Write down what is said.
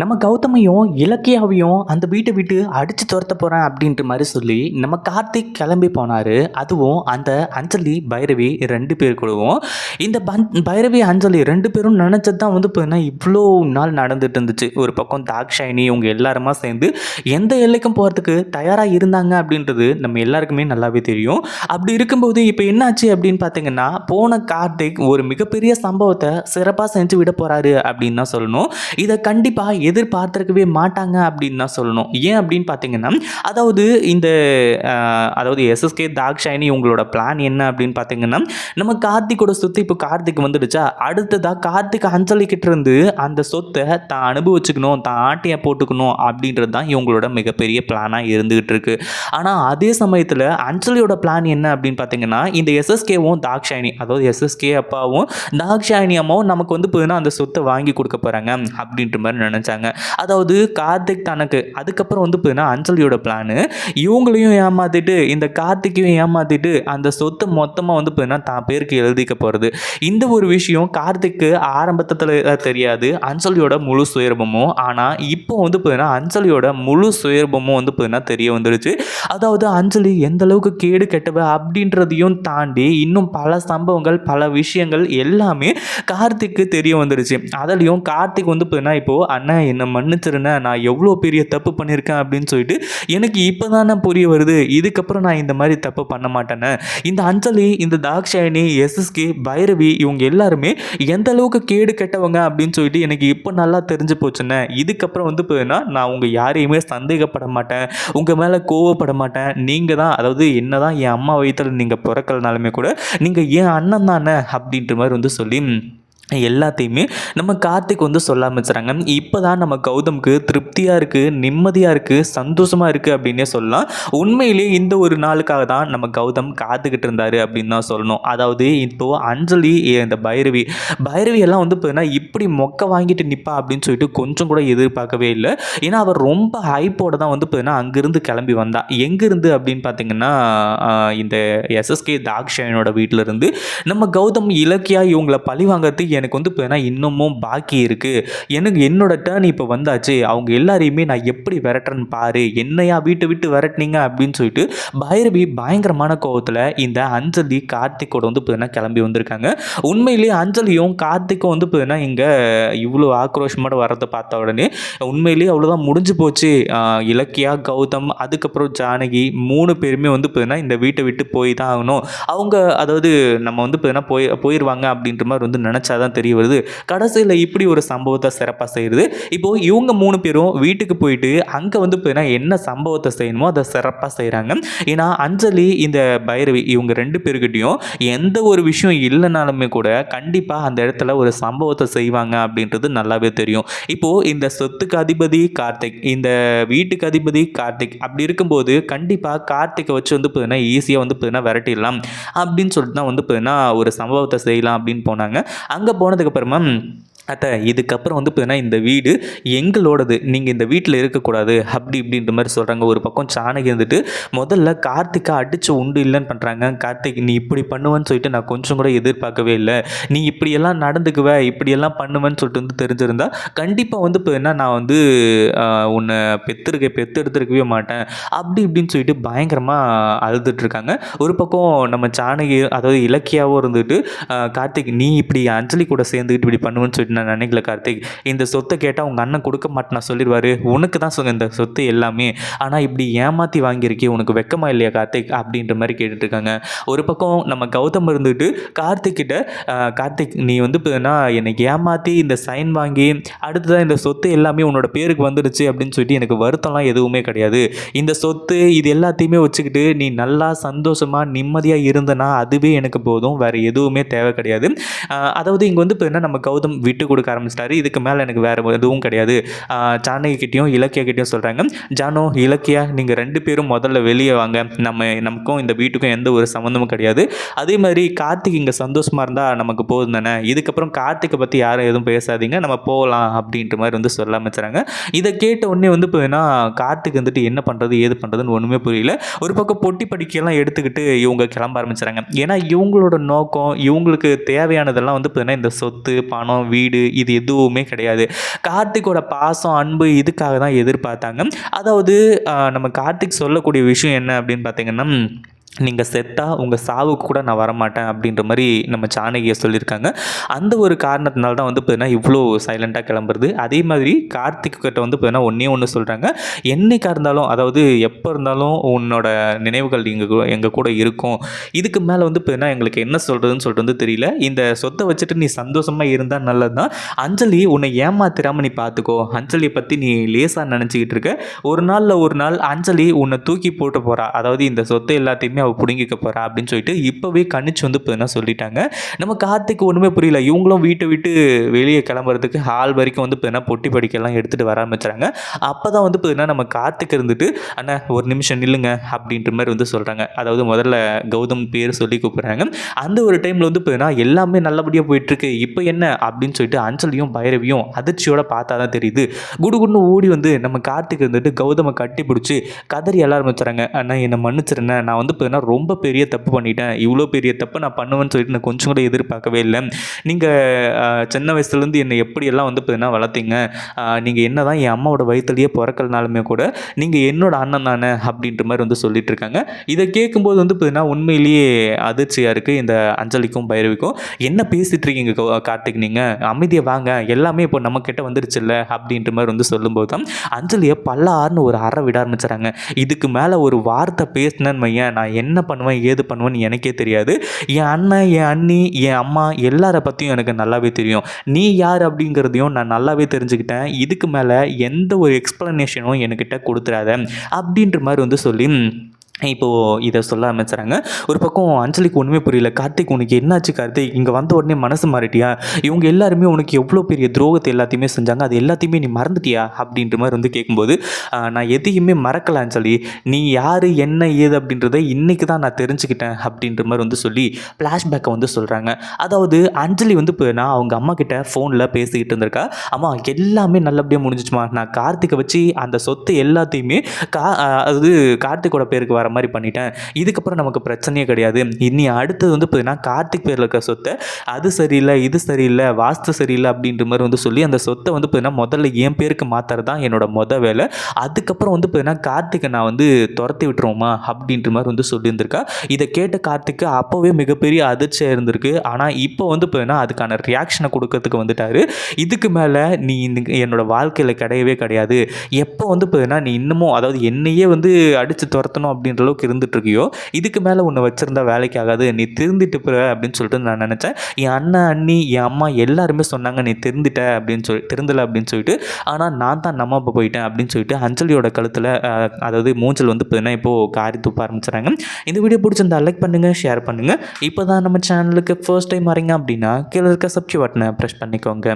நம்ம கௌதமையும் இலக்கியாவையும் அந்த வீட்டை விட்டு அடித்து துரத்த போகிறேன் அப்படின்ற மாதிரி சொல்லி நம்ம கார்த்திக் கிளம்பி போனார். அதுவும் அந்த அஞ்சலி பைரவி ரெண்டு பேர் கூடவும். இந்த பந் பைரவி அஞ்சலி ரெண்டு பேரும் நினச்சது தான் வந்து பார்த்தீங்கன்னா இவ்வளோ நாள் நடந்துட்டு இருந்துச்சு. ஒரு பக்கம் தாக்ஷாயினி இவங்க எல்லாருமா சேர்ந்து எந்த எல்லைக்கும் போகிறதுக்கு தயாராக இருந்தாங்க அப்படின்றது நம்ம எல்லாருக்குமே நல்லாவே தெரியும். அப்படி இருக்கும்போது இப்போ என்னாச்சு அப்படின்னு பார்த்தீங்கன்னா போன கார்த்திக் ஒரு மிகப்பெரிய சம்பவத்தை சிறப்பாக செஞ்சு விட போகிறாரு அப்படின்னு தான் சொல்லணும். இதை கண்டிப்பாக எதிர்பார்த்துருக்கவே மாட்டாங்க அப்படின்னு தான் சொல்லணும். ஏன் அப்படின்னு பார்த்தீங்கன்னா அதாவது இந்த அதாவது எஸ்எஸ்கே தாக்ஷாயினி உங்களோட பிளான் என்ன அப்படின்னு பார்த்தீங்கன்னா நம்ம கார்த்திக்கோட சொத்து இப்போ கார்த்திக் வந்துடுச்சா? அடுத்ததாக கார்த்திக் அஞ்சலி இருந்து அந்த சொத்தை தான் அனுபவிச்சுக்கணும் தான் ஆட்டையை போட்டுக்கணும் அப்படின்றது தான் இவங்களோட மிகப்பெரிய பிளானாக இருந்துகிட்டு இருக்கு. ஆனால் அதே சமயத்தில் அஞ்சலியோட பிளான் என்ன அப்படின்னு பார்த்தீங்கன்னா இந்த எஸ்எஸ்கேவும் தாக்ஷாயினி அதாவது எஸ்எஸ்கே அப்பாவும் தாக்ஷாயினி அம்மாவும் நமக்கு வந்து பார்த்தீங்கன்னா அந்த சொத்தை வாங்கி கொடுக்க போகிறாங்க அப்படின்ற மாதிரி நினச்சாங்க. அதாவது கார்த்திக் தனக்கு அதுக்கப்புறம் வந்து பார்த்தீங்கன்னா அஞ்சலியோட பிளானு இவங்களையும் ஏமாத்திட்டு இந்த கார்த்திக்கையும் ஏமாத்திட்டு அந்த சொத்து மொத்தமாக வந்து பார்த்தீங்கன்னா தான் பேருக்கு எழுதிக்க போகிறது இந்த ஒரு விஷயம் கார்த்திக்கு ஆரம்பத்தில் தெரியாது. அஞ்சலியோட முழு சுயரூபமும். ஆனால் இப்போ வந்து பார்த்தீங்கன்னா அஞ்சலியோட முழு சுயர்பமும் வந்து பார்த்தீங்கன்னா தெரிய வந்துடுச்சு அதாவது அஞ்சலி எந்த அளவுக்கு கேடு கெட்டவ அப்படின்றதையும் தாண்டி இன்னும் பல சம்பவங்கள் பல விஷயங்கள் எல்லாமே கார்த்திக்கு தெரிய வந்துடுச்சு அதுலேயும் கார்த்திக் வந்து பார்த்தீங்கன்னா இப்போது அண்ணன் என்னை மன்னிச்சிருண்ணே நான் எவ்வளோ பெரிய தப்பு பண்ணியிருக்கேன் அப்படின்னு சொல்லிட்டு எனக்கு இப்போ தானே புரிய வருது. இதுக்கப்புறம் நான் இந்த மாதிரி தப்பு பண்ண மாட்டேனே. இந்த அஞ்சலி இந்த தாக்ஷாயினி எஸ்எஸ்கே பைரவி இவங்க எல்லாருமே எந்த அளவுக்கு கேடு கெட்டவங்க அப்படின்னு சொல்லிட்டு எனக்கு இப்போ நல்லா தெரிஞ்சு போச்சுண்ணே இதுக்கப்புறம் வந்து போதுன்னா நான் உங்கள் யாரையுமே சந்தேகப்பட மாட்டேன். உங்கள் மேலே கோவப்பட மாட்டேன். நீங்கள் தான் அதாவது என்ன தான் என் அம்மா வயிற்றில் நீங்கள் பிறக்கலனாலுமே கூட நீங்கள் என் அண்ணன் தானே அப்படின்ற மாதிரி வந்து சொல்லி எல்லாத்தையுமே நம்ம கார்த்திக் வந்து சொல்ல ஆரம்பிச்சுறாங்க இப்போ தான் நம்ம கௌதம்க்கு திருப்தியாக இருக்குது நிம்மதியாக இருக்குது சந்தோஷமாக இருக்குது அப்படின்னே சொல்லலாம். உண்மையிலே இந்த ஒரு நாளுக்காக தான் நம்ம கௌதம் காத்துக்கிட்டு இருந்தார் அப்படின்னு தான் சொல்லணும். அதாவது இப்போது அஞ்சலி இந்த பைரவி. பைரவி எல்லாம் வந்து பார்த்தீங்கன்னா இப்படி மொக்க வாங்கிட்டு நிற்பா அப்படின்னு சொல்லிட்டு கொஞ்சம் கூட எதிர்பார்க்கவே இல்லை. ஏன்னா அவர் ரொம்ப ஹைப்போட தான் வந்து பார்த்தீங்கன்னா அங்கேருந்து கிளம்பி வந்தா. எங்கேருந்து அப்படின்னு பார்த்தீங்கன்னா இந்த எஸ்எஸ்கே தாக்ஷயனோட வீட்டிலேருந்து நம்ம கௌதம் இலக்கியா இவங்களை பழி வாங்குறதுக்கு எனக்கு வந்து பார்த்தீங்கன்னா இன்னமும் பாக்கி இருக்குது எனக்கு என்னோட டேர்ன் இப்போ வந்தாச்சு. அவங்க எல்லாரையுமே நான் எப்படி விரட்டுறேன்னு பாரு. என்னையா வீட்டை விட்டு விரட்டுனீங்க அப்படின்னு சொல்லிட்டு பைரவி பயங்கரமான கோவத்தில் இந்த அஞ்சலி கார்த்திக்கோட வந்து பார்த்தீங்கன்னா கிளம்பி வந்திருக்காங்க. உண்மையிலேயே அஞ்சலியும் கார்த்திக்கும் வந்து இப்போ இங்கே இவ்வளோ ஆக்ரோஷமாக வரதை பார்த்த உடனே உண்மையிலேயே அவ்வளோதான் முடிஞ்சு போச்சு. இலக்கியா கௌதம் அதுக்கப்புறம் ஜானகி மூணு பேருமே வந்து பார்த்தீங்கன்னா இந்த வீட்டை விட்டு போய் தான் ஆகணும். அவங்க அதாவது நம்ம வந்து பார்த்தீங்கன்னா போய் போயிடுவாங்க அப்படின்ற மாதிரி வந்து நினச்சாதான் தான் தெரிய வருது. கடைசியில் இப்படி ஒரு சம்பவத்தை சிறப்பாக செய்கிறது இப்போது இவங்க மூணு பேரும் வீட்டுக்கு போயிட்டு அங்கே வந்து பார்த்தீங்கன்னா என்ன சம்பவத்தை செய்யணுமோ அதை சிறப்பாக செய்கிறாங்க ஏன்னா அஞ்சலி இந்த பைரவி இவங்க ரெண்டு பேர்கிட்டையும் எந்த ஒரு விஷயம் இல்லைனாலுமே கூட கண்டிப்பாக அந்த இடத்துல ஒரு சம்பவத்தை செய்வாங்க அப்படின்றது நல்லாவே தெரியும். இப்போது இந்த சொத்துக்கு அதிபதி கார்த்திக் இந்த வீட்டுக்கு அதிபதி கார்த்திக் அப்படி இருக்கும்போது கண்டிப்பாக கார்த்திகை வச்சு வந்து பார்த்தீங்கன்னா ஈஸியாக வந்து பார்த்தீங்கன்னா விரட்டிடலாம். அப்படின்னு சொல்லிட்டு தான் வந்து பார்த்தீங்கன்னா ஒரு சம்பவத்தை செய்யலாம் அப்படின்னு போனாங்க. அங்கே போனதுக்கப்புறமா அத்தை இதுக்கப்புறம் வந்து பார்த்தீங்கன்னா இந்த வீடு எங்களோடது. நீங்கள் இந்த வீட்டில் இருக்கக்கூடாது. அப்படி இப்படின்ற மாதிரி சொல்கிறாங்க ஒரு பக்கம் சாணகி இருந்துட்டு முதல்ல கார்த்திகை அடித்து உண்டு இல்லைன்னு பண்ணுறாங்க கார்த்திக் நீ இப்படி பண்ணுவேன்னு சொல்லிட்டு நான் கொஞ்சம் கூட எதிர்பார்க்கவே இல்லை. நீ இப்படியெல்லாம் நடந்துக்குவ இப்படியெல்லாம் பண்ணுவேன்னு சொல்லிட்டு வந்து தெரிஞ்சிருந்தா கண்டிப்பாக வந்து பார்த்தீங்கன்னா நான் வந்து உன்னை பெத்திருக்க பெத்து எடுத்துருக்கவே மாட்டேன். அப்படி இப்படின்னு சொல்லிட்டு பயங்கரமாக அழுதுட்ருக்காங்க ஒரு பக்கம் நம்ம சாணகி அதாவது இலக்கியாவும் இருந்துட்டு கார்த்திக் நீ இப்படி அஞ்சலி கூட சேர்ந்துக்கிட்டு இப்படி பண்ணுவேன்னு சொல்லிட்டு நான் நினைக்கல கார்த்திக் இந்த சொத்தை கேட்டால் உங்கள் அண்ணன் கொடுக்க மாட்டேன் சொல்லிடுவார். உனக்கு தான் சொல்லுங்க இந்த சொத்து எல்லாமே. ஆனால் இப்படி ஏமாற்றி வாங்கியிருக்கே உனக்கு வெக்கமா இல்லையா கார்த்திக்? அப்படின்ற மாதிரி கேட்டுட்ருக்காங்க. ஒரு பக்கம் நம்ம கௌதம் இருந்துட்டு கார்த்திக்கிட்ட கார்த்திக் நீ வந்து பார்த்தீங்கன்னா என்னை ஏமாற்றி இந்த சைன் வாங்கி அடுத்ததான் இந்த சொத்து எல்லாமே உன்னோட பேருக்கு வந்துடுச்சு அப்படின்னு சொல்லிட்டு எனக்கு வருத்தம்லாம் எதுவுமே கிடையாது. இந்த சொத்து இது எல்லாத்தையுமே வச்சுக்கிட்டு நீ நல்லா சந்தோஷமாக நிம்மதியாக இருந்தனா அதுவே எனக்கு போதும். வேறு எதுவுமே தேவை கிடையாது. அதாவது இங்கே வந்து இப்போ என்ன நம்ம கௌதம் விட்டு கொடுக்க ஆரம்பிச்சிட்டாரு. இதுக்கு மேலே எனக்கு வேறு எதுவும் கிடையாது. ஆஹ், இலக்கியக்கிட்டையும் கிட்டேயும் சொல்கிறாங்க ஜானோ இலக்கியா நீங்கள் ரெண்டு பேரும் முதல்ல வெளியே வாங்க. நம்ம நமக்கும் இந்த வீட்டுக்கும் எந்த ஒரு சம்மந்தமும் கிடையாது. அதே மாதிரி கார்த்திக் இங்கே சந்தோஷமாக இருந்தால் நமக்கு போதும் தானே? இதுக்கப்புறம் கார்த்திக்கை பற்றி யாரும் எதுவும் பேசாதீங்க. நம்ம போகலாம் அப்படின்ற மாதிரி வந்து சொல்ல ஆரம்பிச்சுறாங்க இதை கேட்ட உடனே வந்து பார்த்தீங்கன்னா கார்த்திக் வந்துட்டு என்ன பண்ணுறது ஏது பண்ணுறதுன்னு ஒன்றுமே புரியல. ஒரு பக்கம் பொட்டி படிக்கையெல்லாம் எடுத்துக்கிட்டு இவங்க கிளம்ப ஆரம்பிச்சுறாங்க ஏன்னா இவங்களோட நோக்கம் இவங்களுக்கு தேவையானதெல்லாம் வந்து பார்த்தீங்கன்னா இந்த சொத்து பணம் வீடு வீடு இது எதுவுமே கிடையாது. கார்த்திக்கோட பாசம் அன்பு இதுக்காக தான் எதிர்பார்த்தாங்க. அதாவது நம்ம கார்த்திக் சொல்லக்கூடிய விஷயம் என்ன அப்படின்னு பார்த்தீங்கன்னா நீங்கள் செத்தா உங்கள் சாவுக்கு கூட நான் வரமாட்டேன் அப்படின்ற மாதிரி நம்ம சாணகியை சொல்லியிருக்காங்க. அந்த ஒரு காரணத்தினால தான் வந்து பார்த்தீங்கன்னா இவ்வளோ சைலண்ட்டாக கிளம்புறது. அதே மாதிரி கார்த்திக் கிட்ட வந்து பார்த்தீங்கன்னா ஒன்றே ஒன்று சொல்கிறாங்க என்னைக்கா இருந்தாலும் அதாவது எப்போ இருந்தாலும் உன்னோட நினைவுகள் எங்கள் எங்கள் கூட இருக்கும். இதுக்கு மேலே வந்து பார்த்தீங்கன்னா எங்களுக்கு என்ன சொல்கிறதுன்னு சொல்லிட்டு வந்து தெரியல. இந்த சொத்தை வச்சுட்டு நீ சந்தோஷமாக இருந்தால் நல்லது தான் அஞ்சலி உன்னை ஏமாத்திராமல் நீ பார்த்துக்கோ அஞ்சலியை பற்றி நீ லேசாக நினச்சிக்கிட்டு இருக்க. ஒரு நாளில் ஒரு நாள் அஞ்சலி உன்னை தூக்கி போட்டு போகிறா அதாவது இந்த சொத்தை எல்லாத்தையுமே அவள் பிடுங்கிக்க போகிறா அப்படின்னு சொல்லிட்டு இப்போவே கணிச்சு வந்து பார்த்தீங்கன்னா சொல்லிட்டாங்க. நம்ம கார்த்திக் ஒன்றுமே புரியல. இவங்களும் வீட்டை விட்டு வெளியே கிளம்புறதுக்கு ஹால் வரைக்கும் வந்து பார்த்தீங்கன்னா பொட்டி படிக்கெல்லாம் எடுத்துகிட்டு வர ஆரம்பிச்சாங்க அப்போ தான் வந்து பார்த்தீங்கன்னா நம்ம கார்த்திக் இருந்துட்டு அண்ணா ஒரு நிமிஷம் நில்லுங்க அப்படின்ற மாதிரி வந்து சொல்கிறாங்க அதாவது முதல்ல கௌதம் பேர் சொல்லி கூப்பிட்றாங்க. அந்த ஒரு டைமில் வந்து பார்த்தீங்கன்னா எல்லாமே நல்லபடியாக போயிட்டுருக்கு. இப்போ என்ன? அப்படின்னு சொல்லிட்டு அஞ்சலியும் பைரவியும் அதிர்ச்சியோட பார்த்தா தான் தெரியுது. குடுகுடுன்னு ஓடி வந்து நம்ம கார்த்திக் இருந்துட்டு கௌதமை கட்டி பிடிச்சி கதறி எல்லாம் ஆரம்பிச்சுறாங்க. அண்ணா என்னை மன்னிச்சிருந்தேன் நான் வந்து பார்த்தீங்கன்னா ரொம்ப பெரிய தப்பு பண்ணிட்டேன். இவ்வளோ பெரிய தப்பு நான் பண்ணுவேன்னு சொல்லிட்டு நான் கொஞ்சம் கூட எதிர்பார்க்கவே இல்லை. நீங்கள் சின்ன வயசுலேருந்து என்னை எப்படியெல்லாம் வந்து பார்த்தீங்கன்னா வளர்த்தீங்க? நீங்கள் என்ன தான் என் அம்மாவோட வயிற்றுலேயே பிறக்கலனாலுமே கூட நீங்கள் என்னோட அண்ணன் தானே அப்படின்ற மாதிரி வந்து சொல்லிட்டு இருக்காங்க. இதை கேட்கும்போது வந்து பார்த்தீங்கன்னா உண்மையிலேயே அதிர்ச்சியாக இருக்குது இந்த அஞ்சலிக்கும் பைரவிக்கும். என்ன பேசிகிட்டு இருக்கீங்க கார்த்திக் நீங்கள் அமைதியை வாங்க. எல்லாமே இப்போ நம்மக்கிட்ட வந்துருச்சுல்ல அப்படின்ற மாதிரி வந்து சொல்லும்போது தான் அஞ்சலியை பல்லாறுன்னு ஒரு அறை விட ஆரம்பிச்சுறாங்க. இதுக்கு மேலே ஒரு வார்த்தை பேசினேன்னு மையன் நான் என்ன பண்ணுவேன் ஏது பண்ணுவேன்னு எனக்கே தெரியாது. என் அண்ணன் என் அண்ணி என் அம்மா எல்லார பற்றியும் எனக்கு நல்லாவே தெரியும். நீ யார் அப்படிங்கிறதையும் நான் நல்லாவே தெரிஞ்சுக்கிட்டேன். இதுக்கு மேலே எந்த ஒரு எக்ஸ்ப்ளனேஷனும் என்கிட்ட கொடுத்துறாத. அப்படின்ற மாதிரி வந்து சொல்லி இப்போது இதை சொல்ல ஆரம்பிச்சுறாங்க ஒரு பக்கம் அஞ்சலிக்கு ஒன்றுமே புரியல. கார்த்திக் உனக்கு என்னாச்சு கார்த்திக்? இங்கே வந்த உடனே மனசு மாறிட்டியா? இவங்க எல்லாருமே உனக்கு எவ்வளோ பெரிய துரோகத்தை எல்லாத்தையுமே செஞ்சாங்க. அது எல்லாத்தையுமே நீ மறந்துட்டியா? அப்படின்ற மாதிரி வந்து கேட்கும்போது நான் எதையுமே மறக்கல அஞ்சலி. நீ யார் என்ன ஏது அப்படின்றத இன்றைக்கி தான் நான் தெரிஞ்சுக்கிட்டேன். அப்படின்ற மாதிரி வந்து சொல்லி ஃப்ளாஷ்பேக்கை வந்து சொல்கிறாங்க அதாவது அஞ்சலி வந்து இப்போ நான் அவங்க அம்மா கிட்ட ஃபோனில் பேசிக்கிட்டு இருந்திருக்கா. அம்மா எல்லாமே நல்லபடியாக முடிஞ்சிச்சுமா. நான் கார்த்திகை வச்சு அந்த சொத்து எல்லாத்தையுமே கா அதாவது கார்த்திகோட பேருக்கு வர வர மாதிரி பண்ணிட்டேன். இதுக்கப்புறம் நமக்கு பிரச்சனையே கிடையாது. இனி அடுத்தது வந்து பார்த்தீங்கன்னா கார்த்திக் பேரில் இருக்க சொத்தை அது சரியில்லை இது சரியில்லை வாஸ்து சரியில்லை அப்படின்ற மாதிரி வந்து சொல்லி அந்த சொத்தை வந்து பார்த்தீங்கன்னா முதல்ல என் பேருக்கு மாற்றுறது தான் என்னோட மொதல் வேலை. அதுக்கப்புறம் வந்து பார்த்தீங்கன்னா கார்த்திகை நான் வந்து துரத்தி விட்டுருவோமா அப்படின்ற மாதிரி வந்து சொல்லியிருந்திருக்கா. இதை கேட்ட கார்த்திக்கு அப்போவே மிகப்பெரிய அதிர்ச்சியாக இருந்திருக்கு. ஆனால் இப்போ வந்து பார்த்தீங்கன்னா அதுக்கான ரியாக்ஷனை கொடுக்கறதுக்கு வந்துட்டாரு. இதுக்கு மேலே நீ இந்த என்னோட வாழ்க்கையில் கிடையவே கிடையாது. எப்போ வந்து பார்த்தீங்கன்னா நீ இன்னமும் அதாவது என்னையே வந்து அடித்து துரத்தணும் அப்படின்னு அப்படின்ற அளவுக்கு இருந்துட்டுருக்கியோ இதுக்கு மேலே உன்னை வச்சுருந்தா வேலைக்கு ஆகாது நீ திருந்திட்டு போகிற அப்படின்னு சொல்லிட்டு நான் நினச்சேன். என் அண்ணன் அண்ணி என் அம்மா எல்லாருமே சொன்னாங்க நீ திருந்திட்ட அப்படின்னு சொல்லி திருந்தலை அப்படின்னு சொல்லிட்டு. ஆனால் நான் தான் நம்ம அப்போ போயிட்டேன் அப்படின்னு சொல்லிட்டு அஞ்சலியோட கழுத்தில் அதாவது மூஞ்சல் வந்து பார்த்தீங்கன்னா இப்போது காரி துப்ப ஆரம்பிச்சுறாங்க. இந்த வீடியோ பிடிச்சிருந்தா லைக் பண்ணுங்கள் ஷேர் பண்ணுங்கள் இப்போ தான் நம்ம சேனலுக்கு ஃபர்ஸ்ட் டைம் வரீங்க அப்படின்னா கீழே இருக்க சப்ஸ்கிரைப் பட்டனை ப்ரெஸ் பண்ணிக்கோங்க.